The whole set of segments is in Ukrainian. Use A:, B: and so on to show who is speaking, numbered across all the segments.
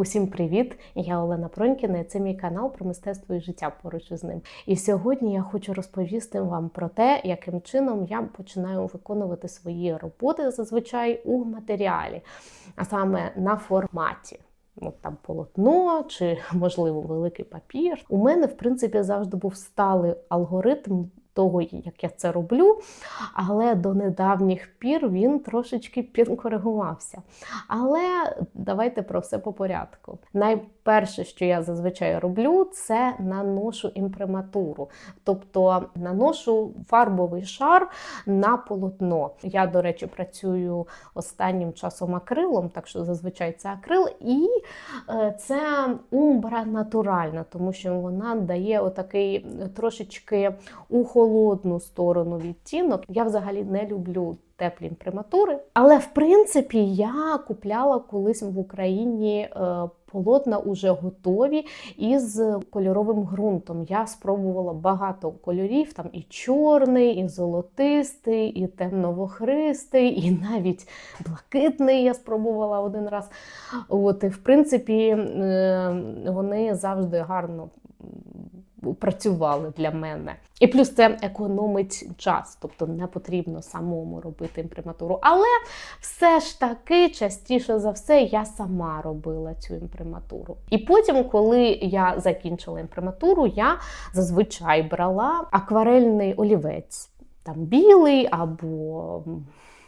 A: Усім привіт! Я Олена Пронькіна. і Це мій канал про мистецтво і життя поруч із ним. І сьогодні я хочу розповісти вам про те, яким чином я починаю виконувати свої роботи зазвичай у матеріалі, а саме на форматі. Ну, там полотно чи, можливо, великий папір. У мене, в принципі, завжди був сталий алгоритм того, як я це роблю, але до недавніх пір він трошечки підкоригувався. Але давайте про все по порядку. Найперше, що я зазвичай роблю, це наношу імприматуру, тобто наношу фарбовий шар на полотно. Я, до речі, працюю останнім часом акрилом, так що зазвичай це акрил, і е, це умбра натуральна, тому що вона дає отакий трошечки у холодну сторону відтінок. Я взагалі не люблю. Теплі імприматури. Але в принципі я купляла колись в Україні е, полотна уже готові із кольоровим ґрунтом. Я спробувала багато кольорів: там і чорний, і золотистий, і темновохристий, і навіть блакитний я спробувала один раз. От, і в принципі, е, вони завжди гарно працювали для мене. І плюс це економить час, тобто не потрібно самому робити імприматуру. Але все ж таки, частіше за все, я сама робила цю імприматуру. І потім, коли я закінчила імприматуру, я зазвичай брала акварельний олівець, там білий або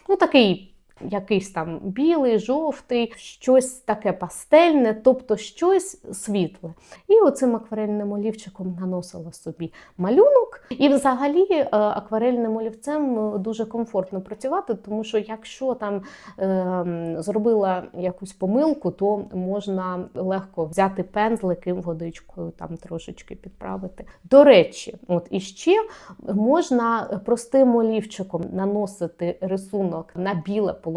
A: ну такий якийсь там білий, жовтий, щось таке пастельне, тобто щось світле. І оцим акварельним олівчиком наносила собі малюнок. І взагалі е, акварельним олівцем дуже комфортно працювати, тому що якщо там е, зробила якусь помилку, то можна легко взяти пензлик і водичкою там трошечки підправити. До речі, от іще можна простим олівчиком наносити рисунок на біле полотно,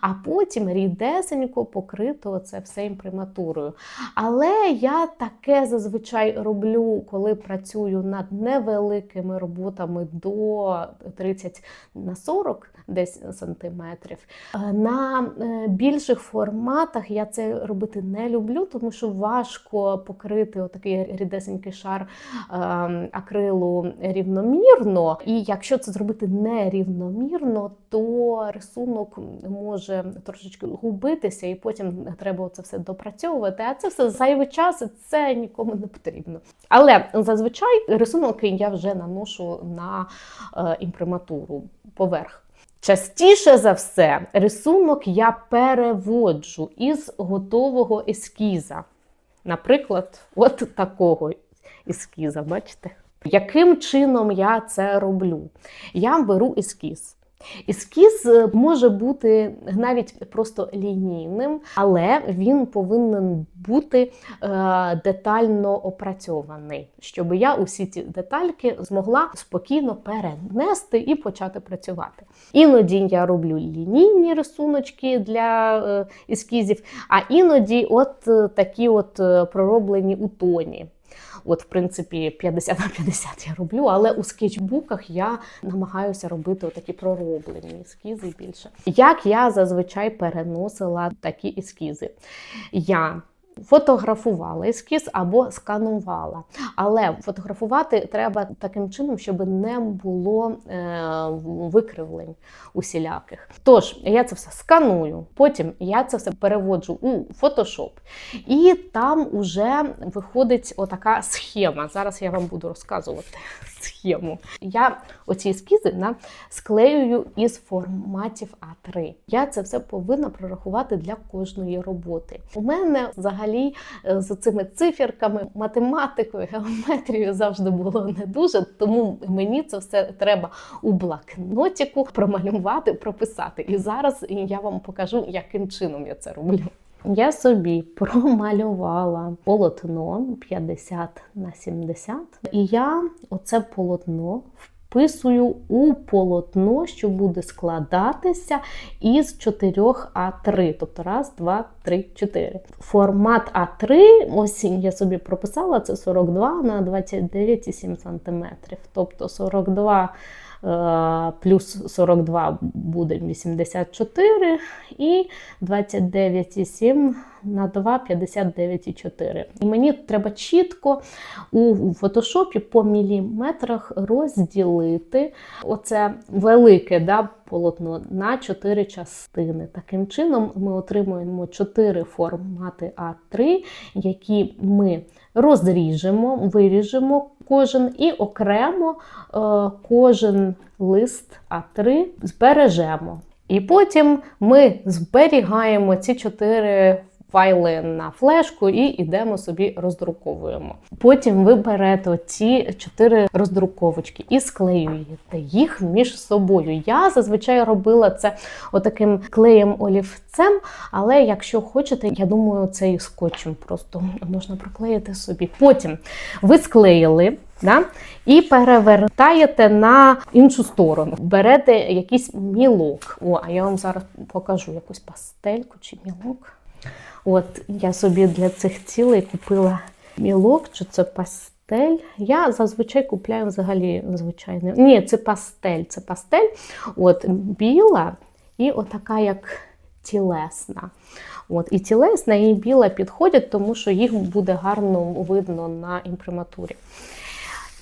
A: а потім рідесенько покрито це все імприматурою. Але я таке зазвичай роблю, коли працюю над невеликими роботами до 30 на 40 десь сантиметрів. На е, більших форматах я це робити не люблю, тому що важко покрити отакий рідесенький шар ем, акрилу рівномірно. І якщо це зробити нерівномірно, то рисунок може трошечки губитися, і потім треба це все допрацьовувати. А це все зайвий час, і це нікому не потрібно. Але зазвичай рисунок я вже наношу на е, імприматуру поверх. Частіше за все, рисунок я переводжу із готового ескіза. Наприклад, от такого ескіза, бачите? Яким чином я це роблю? Я беру ескіз. Ескіз може бути навіть просто лінійним, але він повинен бути е, детально опрацьований, щоб я усі ці детальки змогла спокійно перенести і почати працювати. Іноді я роблю лінійні рисуночки для е, ескізів, а іноді от е, такі от е, пророблені у тоні. От, в принципі, 50 на 50 я роблю, але у скетчбуках я намагаюся робити такі пророблені ескізи більше. Як я зазвичай переносила такі ескізи? Я Фотографувала ескіз або сканувала. Але фотографувати треба таким чином, щоб не було е, викривлень усіляких. Тож, я це все сканую, потім я це все переводжу у Photoshop. І там вже виходить отака схема. Зараз я вам буду розказувати схему. Я оці ескізи склеюю із форматів А3. Я це все повинна прорахувати для кожної роботи. У мене взагалі е, з цими циферками, математикою, геометрією завжди було не дуже, тому мені це все треба у блокнотіку промалювати, прописати. І зараз я вам покажу, яким чином я це роблю. Я собі промалювала полотно 50 на 70, і я оце полотно вписую у полотно, що буде складатися із 4 А3. Тобто раз, два, три, чотири. Формат А3, ось я собі прописала, це 42 на 29,7 см. Тобто 42 е, плюс 42 буде 84 і 29,7 на 2 59,4. І мені треба чітко у фотошопі по міліметрах розділити оце велике да, полотно на 4 частини. Таким чином ми отримуємо 4 формати А3, які ми розріжемо, виріжемо кожен і окремо е, кожен лист А3 збережемо. І потім ми зберігаємо ці чотири файли на флешку і йдемо собі роздруковуємо. Потім ви берете ці чотири роздруковочки і склеюєте їх між собою. Я зазвичай робила це отаким клеєм олівцем, але якщо хочете, я думаю, цей скотчем просто можна проклеїти собі. Потім ви склеїли. Да? І перевертаєте на іншу сторону. Берете якийсь мілок. О, а я вам зараз покажу якусь пастельку чи мілок. От я собі для цих цілей купила мілок, чи це пастель. Я зазвичай купляю взагалі звичайний. Ні, це пастель. Це пастель, от біла і отака, як тілесна. От, І тілесна, і біла підходять, тому що їх буде гарно видно на імприматурі.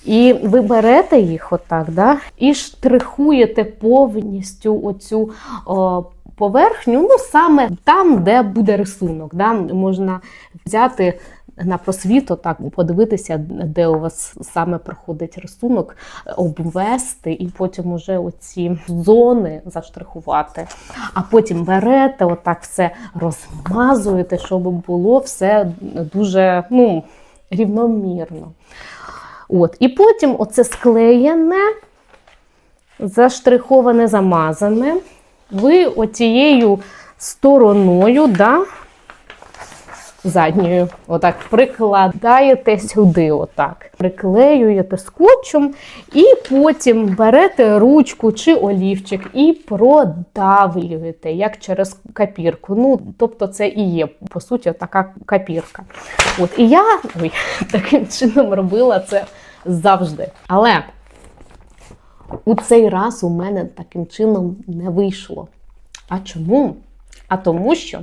A: І ви берете їх отак, да, і штрихуєте повністю оцю о, поверхню, ну саме там, де буде рисунок. Да, Можна взяти на просвіт, так подивитися, де у вас саме проходить рисунок, обвести і потім уже оці зони заштрихувати. А потім берете, отак все розмазуєте, щоб було все дуже ну, рівномірно. От. І потім оце склеєне, заштриховане, замазане. Ви оцією стороною, да, задньою, отак прикладаєте сюди, отак. Приклеюєте скотчем, і потім берете ручку чи олівчик і продавлюєте, як через капірку. Ну, тобто, це і є, по суті, така капірка. От, І я ой, таким чином робила це завжди. Але у цей раз у мене таким чином не вийшло. А чому? А тому, що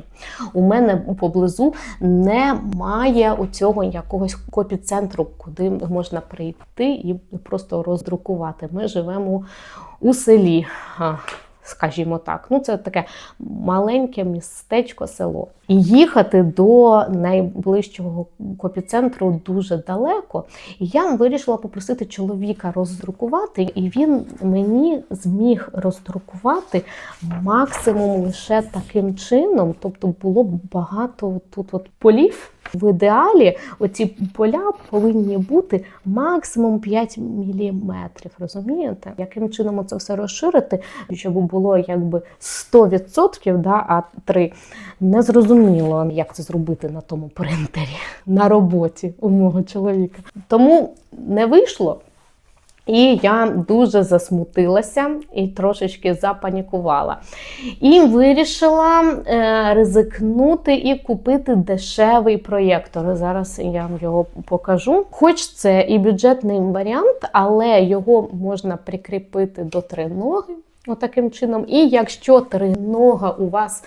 A: у мене поблизу немає у цього якогось копіцентру, куди можна прийти і просто роздрукувати. Ми живемо у селі, скажімо так. Ну, це таке маленьке містечко, село. І їхати до найближчого копіцентру дуже далеко. І я вирішила попросити чоловіка роздрукувати, і він мені зміг роздрукувати максимум лише таким чином. Тобто було багато тут от полів. В ідеалі оці поля повинні бути максимум 5 мм. Розумієте? Яким чином це все розширити, щоб було якби 100%, да, а 3 не зрозуміло, як це зробити на тому принтері, на роботі у мого чоловіка. Тому не вийшло. І я дуже засмутилася і трошечки запанікувала. І вирішила е, ризикнути і купити дешевий проєктор. Зараз я вам його покажу. Хоч це і бюджетний варіант, але його можна прикріпити до триноги. Отаким чином. І якщо тринога у вас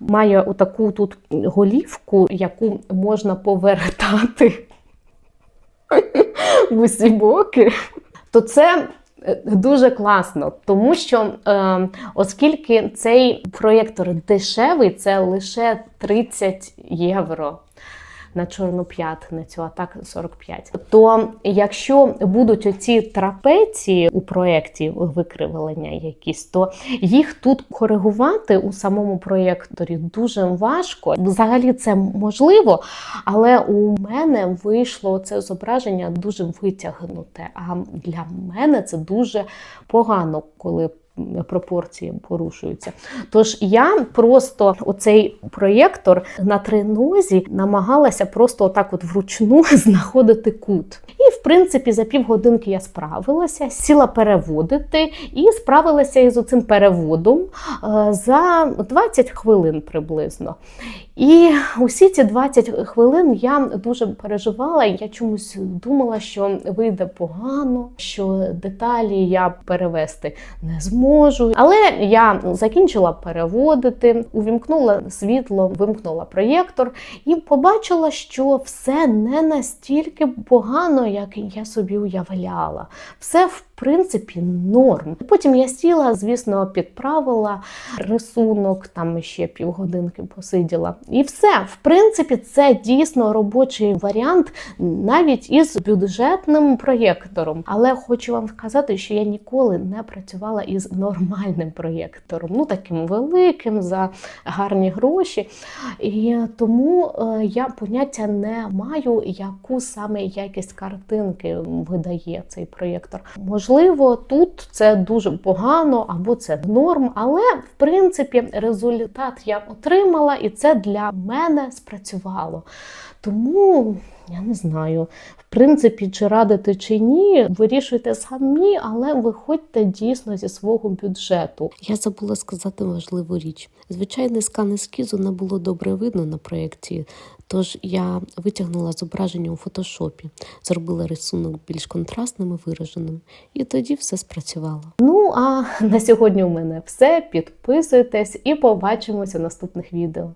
A: має отаку тут голівку, яку можна повертати в усі боки то це е, дуже класно, тому що е, оскільки цей проєктор дешевий, це лише 30 євро на чорну п'ятницю, а так 45. То якщо будуть оці трапеції у проєкті викривлення якісь, то їх тут коригувати у самому проєкторі дуже важко. Взагалі це можливо, але у мене вийшло це зображення дуже витягнуте. А для мене це дуже погано, коли пропорції порушуються. Тож я просто оцей проєктор на тринозі намагалася просто отак от вручну знаходити кут. І в в принципі, за півгодинки я справилася, сіла переводити і справилася із оцим переводом е, за 20 хвилин приблизно. І усі ці 20 хвилин я дуже переживала. Я чомусь думала, що вийде погано, що деталі я перевести не зможу. Але я закінчила переводити, увімкнула світло, вимкнула проєктор і побачила, що все не настільки погано, як я собі уявляла. Все в принципі норм. Потім я сіла, звісно, підправила рисунок, там ще півгодинки посиділа. І все, в принципі, це дійсно робочий варіант навіть із бюджетним проєктором. Але хочу вам сказати, що я ніколи не працювала із нормальним проєктором, ну таким великим за гарні гроші. І тому е, я поняття не маю, яку саме якість картинки видає цей проєктор. Можливо, тут це дуже погано або це норм, але в принципі результат я отримала, і це для мене спрацювало. Тому я не знаю, в принципі, чи радити чи ні, вирішуйте самі, але виходьте дійсно зі свого бюджету.
B: Я забула сказати важливу річ. Звичайний скан ескізу не було добре видно на проєкті, тож я витягнула зображення у фотошопі, зробила рисунок більш контрастним і вираженим, і тоді все спрацювало.
A: Ну а на сьогодні у мене все. Підписуйтесь і побачимося в наступних відео.